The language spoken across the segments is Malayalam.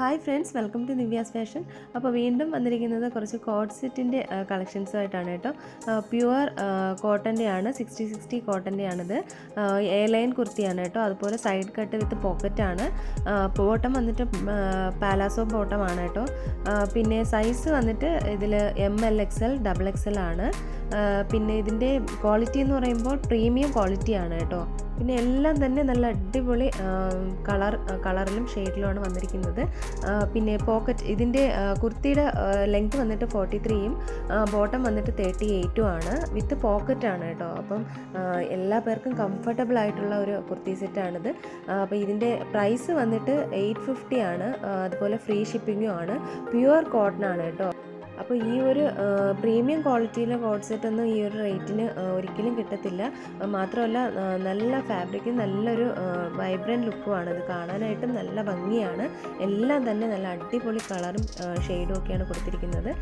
Hi friends welcome to Nivya's fashion. അപ്പോൾ വീണ്ടും വന്നിരിക്കുന്നത് കുറച്ച് കോട്ട്. സെറ്റിന്റെ കളക്ഷൻസുമായിട്ടാണ് കേട്ടോ പ്യുവർ കോട്ടന്റെ ആണ് സിക്സ്റ്റി സിക്സ്റ്റി കോട്ടന്റെ ആണിത്. എ ലൈൻ കുർത്തിയാണ് കേട്ടോ. അതുപോലെ സൈഡ് കട്ട് വിത്ത് പോക്കറ്റ് ആണ്. ബോട്ടം വന്നിട്ട് പാലാസോ ബോട്ടമാണ് കേട്ടോ. പിന്നെ സൈസ് വന്നിട്ട് ഇതിൽ M L X L double X L ആണ്. പിന്നെ ഇതിന്റെ ക്വാളിറ്റി എന്ന് പറയുമ്പോൾ പ്രീമിയം ക്വാളിറ്റിയാണ് കേട്ടോ. പിന്നെ എല്ലാം തന്നെ നല്ല അടിപൊളി കളർ കളറിലും ഷെയ്ഡിലുമാണ് വന്നിരിക്കുന്നത്. പിന്നെ പോക്കറ്റ് ഇതിന്റെ കുർത്തിയുടെ ലെങ്ത് വന്നിട്ട് ഫോർട്ടി ത്രീയും ബോട്ടം വന്നിട്ട് തേർട്ടി എയ്റ്റും ആണ്. വിത്ത് പോക്കറ്റാണ് കേട്ടോ. അപ്പം എല്ലാ പേർക്കും കംഫർട്ടബിൾ ആയിട്ടുള്ള ഒരു കുർത്തി സെറ്റാണിത് അപ്പോൾ ഇതിന്റെ പ്രൈസ് വന്നിട്ട് എയ്റ്റ് ഫിഫ്റ്റി ആണ്. അതുപോലെ ഫ്രീ ഷിപ്പിങ്ങും ആണ്. പ്യുവർ കോട്ടൺ ആണ് കേട്ടോ. അപ്പോൾ ഈ ഒരു പ്രീമിയം ക്വാളിറ്റിയിലെ കോഡ് ഒന്നും ഈ ഒരു റേറ്റിന് ഒരിക്കലും കിട്ടത്തില്ല. മാത്രമല്ല നല്ല ഫാബ്രിക് നല്ലൊരു വൈബ്രന്റ് ലുക്കുമാണ് ഇത് കാണാനായിട്ടും നല്ല ഭംഗിയാണ്. എല്ലാം തന്നെ നല്ല അടിപൊളി കളറും ഷെയ്ഡും ഒക്കെയാണ് കൊടുത്തിരിക്കുന്നത്.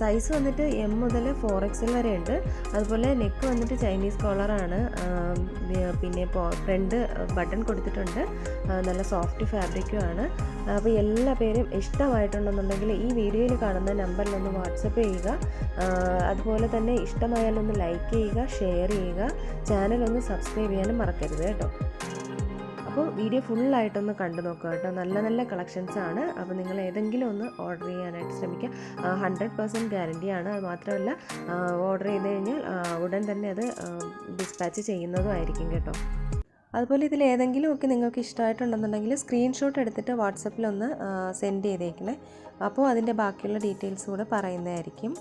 സൈസ് വന്നിട്ട് എം മുതൽ ഫോർ എക്സ് എൽ വരെ ഉണ്ട്. അതുപോലെ നെക്ക് വന്നിട്ട് ചൈനീസ് കോളറാണ് പിന്നെ ഫ്രണ്ട് ബട്ടൺ കൊടുത്തിട്ടുണ്ട്. നല്ല സോഫ്റ്റ് ഫാബ്രിക്കും ആണ്. അപ്പോൾ എല്ലാ പേരും ഇഷ്ടമായിട്ടുണ്ടെന്നുണ്ടെങ്കിൽ ഈ വീഡിയോയിൽ കാണുന്ന നമ്പറിലൊന്ന് വാട്സപ്പ് ചെയ്യുക. അതുപോലെ തന്നെ ഇഷ്ടമായാലൊന്ന് ലൈക്ക് ചെയ്യുക ഷെയർ ചെയ്യുക. ചാനലൊന്ന് സബ്സ്ക്രൈബ് ചെയ്യാനും മറക്കരുത് കേട്ടോ. അപ്പോൾ വീഡിയോ ഫുള്ളായിട്ടൊന്ന് കണ്ടു നോക്കുക കേട്ടോ. നല്ല നല്ല കളക്ഷൻസ് ആണ്. അപ്പോൾ നിങ്ങൾ ഏതെങ്കിലും ഒന്ന് ഓർഡർ ചെയ്യാനായിട്ട് ശ്രമിക്കുക. ഹൺഡ്രഡ് പെർസെന്റ് ഗ്യാരണ്ടിയാണ് അത് മാത്രമല്ല ഓർഡർ ചെയ്ത് കഴിഞ്ഞാൽ ഉടൻ തന്നെ അത് ഡിസ്പാച്ച് ചെയ്യുന്നതും ആയിരിക്കും കേട്ടോ. അതുപോലെ ഇതിൽ ഏതെങ്കിലും ഒക്കെ നിങ്ങൾക്ക് ഇഷ്ടമായിട്ടുണ്ടെന്നുണ്ടെങ്കിൽ സ്ക്രീൻഷോട്ട് എടുത്തിട്ട് വാട്സപ്പിലൊന്ന് സെൻഡ് ചെയ്തേക്കണേ. അപ്പോൾ അതിന്റെ ബാക്കിയുള്ള ഡീറ്റെയിൽസ് കൂടെ പറയുന്നതായിരിക്കും.